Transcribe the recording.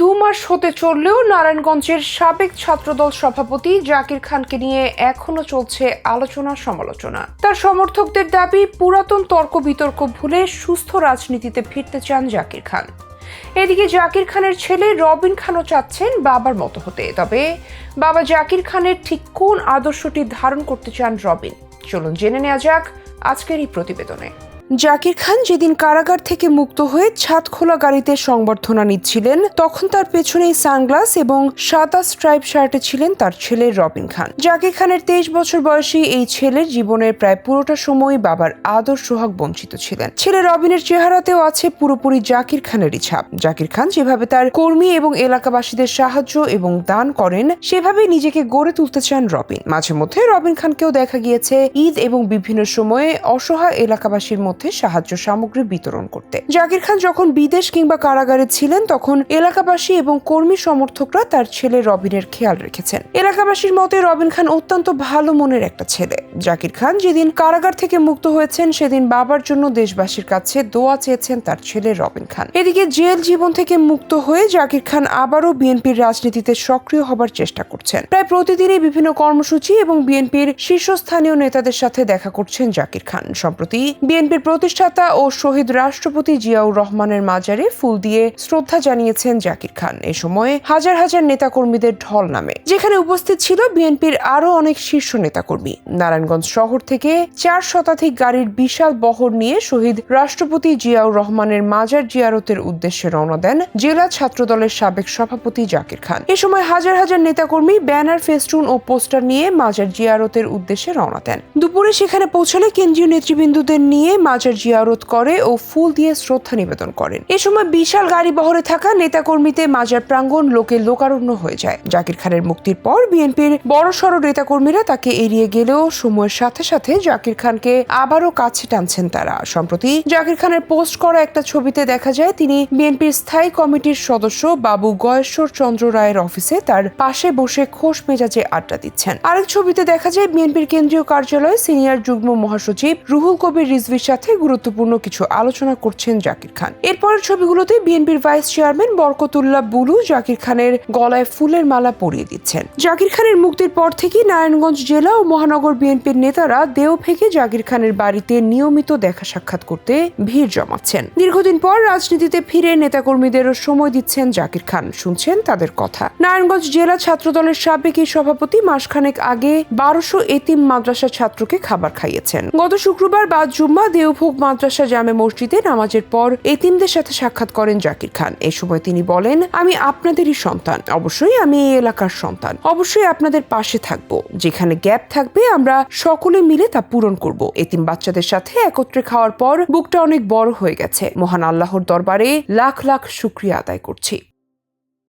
দু মাস হতে চললেও নারায়ণগঞ্জের সাবেক ছাত্রদল সভাপতি জাকির খানকে নিয়ে এখনও চলছে আলোচনা সমালোচনা। তার সমর্থকদের দাবি, পুরাতন তর্ক বিতর্ক ভুলে সুস্থ রাজনীতিতে ফিরতে চান জাকির খান। এদিকে জাকির খানের ছেলে রবিন খানও চাচ্ছেন বাবার মতো হতে। তবে বাবা জাকির খানের ঠিক কোন আদর্শটি ধারণ করতে চান রবিন? চলুন জেনে নেওয়া যাক আজকের এই প্রতিবেদনে। জাকির খান যেদিন কারাগার থেকে মুক্ত হয়ে ছাদ খোলা গাড়িতে সংবর্ধনা নিচ্ছিলেন, তখন তার পেছনে সানগ্লাস এবং সাদা স্ট্রাইপ শার্টে ছিলেন তার ছেলে রবিন খান। জাকির খানের তেইশ বছর বয়সী এই ছেলের জীবনের প্রায় পুরোটা সময় বাবার আদর সোহাগ বঞ্চিত ছিলেন। ছেলে রবিনের চেহারাতেও আছে পুরোপুরি জাকির খানেরই ছাপ। জাকির খান যেভাবে তার কর্মী এবং এলাকাবাসীদের সাহায্য এবং দান করেন সেভাবে নিজেকে গড়ে তুলতে চান রবিন। মাঝে মধ্যে রবিন খানকেও দেখা গিয়েছে ঈদ এবং বিভিন্ন সময়ে অসহায় এলাকাবাসীর মধ্যে সাহায্য সামগ্রী বিতরণ করতে। জাকির খান যখন বিদেশ কিংবা কারাগারে ছিলেন, তখন এলাকাবাসী এবং কর্মী সমর্থকরা তার ছেলে রবিনের খেয়াল রেখেছেন। এলাকাবাসীর মতে, রবিন খান অত্যন্ত ভালো মনের একটা ছেলে। জাকির খান যেদিন কারাগার থেকে মুক্ত হয়েছেন, সেদিন বাবার জন্য দেশবাসীর কাছে দোয়া চেয়েছেন তার ছেলে রবিন খান। এদিকে জেল জীবন থেকে মুক্ত হয়ে জাকির খান আবারও বিএনপির রাজনীতিতে সক্রিয় হবার চেষ্টা করছেন। প্রায় প্রতিদিনই বিভিন্ন কর্মসূচি এবং বিএনপির শীর্ষস্থানীয় নেতাদের সাথে দেখা করছেন জাকির খান। সম্প্রতি বিএনপির প্রতিষ্ঠাতা ও শহীদ রাষ্ট্রপতি জিয়াউর রহমানের মাজারে ফুল দিয়ে শ্রদ্ধা জানিয়েছেন জাকির খান। এ সময় হাজার হাজার নেতাকর্মীদের ঢল নামে। যেখানে উপস্থিত ছিল বিএনপির আরও অনেক শীর্ষ নেতাকর্মী। নারায়ণগঞ্জ শহর থেকে চার শতাধিক গাড়ির বিশাল বহর নিয়ে শহীদ রাষ্ট্রপতি জিয়াউর রহমানের মাজার জিয়ারতের উদ্দেশ্যে রওনা দেন জেলা ছাত্রদলের সাবেক সভাপতি জাকির খান। এ সময় হাজার হাজার নেতাকর্মী ব্যানার, ফেস্টুন ও পোস্টার নিয়ে মাজার জিয়ারতের উদ্দেশ্যে রওনা দেন। দুপুরে সেখানে পৌঁছালে কেন্দ্রীয় নেতৃবৃন্দদের নিয়ে মাজার জিয়ারত করে ও ফুল দিয়ে শ্রদ্ধা নিবেদন করেন। এ সময় বিশাল গাড়ি বহরে থাকা নেতাকর্মীতে মাজার প্রাঙ্গণ লোকে লোকারণ্য হয়ে যায়। জাকির খানের মুক্তির পর বিএনপির বড়সড় নেতাকর্মীরা তাকে এড়িয়ে গেলেও সময়ের সাথে সাথে জাকির খানকে আবারও কাছে টানছেন তারা। সম্প্রতি জাকির খানের পোস্ট করা একটা ছবিতে দেখা যায়, তিনি বিএনপির স্থায়ী কমিটির সদস্য বাবু গয়েশ্বর চন্দ্র রায়ের অফিসে তার পাশে বসে খোশ মেজাজে আড্ডা দিচ্ছেন। আরেক ছবিতে দেখা যায়, বিএনপির কেন্দ্রীয় কার্যালয়ে সিনিয়র যুগ্ম মহাসচিব রুহুল কবির রিজভির সাথে গুরুত্বপূর্ণ কিছু আলোচনা করছেন জাকির খান। এরপরের ছবিগুলোতে বিএনপির ভাইস চেয়ারম্যান বরকতুল্লাহ বুলু জাকির খানের গলায় ফুলের মালা পরিয়ে দিচ্ছেন। জাকির খানের মুক্তির পর থেকেই নারায়ণগঞ্জ জেলা ও মহানগর বিএনপির নেতারা দেও ফেকে জাকির খানের বাড়িতে নিয়মিত দেখা সাক্ষাৎ করতে ভিড় জমাচ্ছেন। দীর্ঘদিন পর রাজনীতিতে ফিরে নেতাকর্মীদেরও সময় দিচ্ছেন জাকির খান। শুনছেন তাদের কথা। নারায়ণগঞ্জ জেলা ছাত্রদলের সাবেক এই সভাপতি মাসখানেক আগে বারোশো এতিম মাদ্রাসা ছাত্রকে খাবার খাইয়েছেন। গত শুক্রবার বাদ জুম্মা দেওভোগ মাদ্রাসা জামে মসজিদে নামাজের পর এতিমদের সাথে সাক্ষাৎ করেন জাকির খান। এ সময় তিনি বলেন, আমি আপনাদেরই সন্তান। অবশ্যই আমি এই এলাকার সন্তান। অবশ্যই আপনাদের পাশে থাকব। যেখানে গ্যাপ থাকবে, আমরা সকলে মিলে তা পূরণ করব। এতিম বাচ্চাদের সাথে একত্রে খাওয়ার পর বুকটা অনেক বড় হয়ে গেছে। মহান আল্লাহর দরবারে লাখ লাখ শুক্রিয়া আদায় করছি।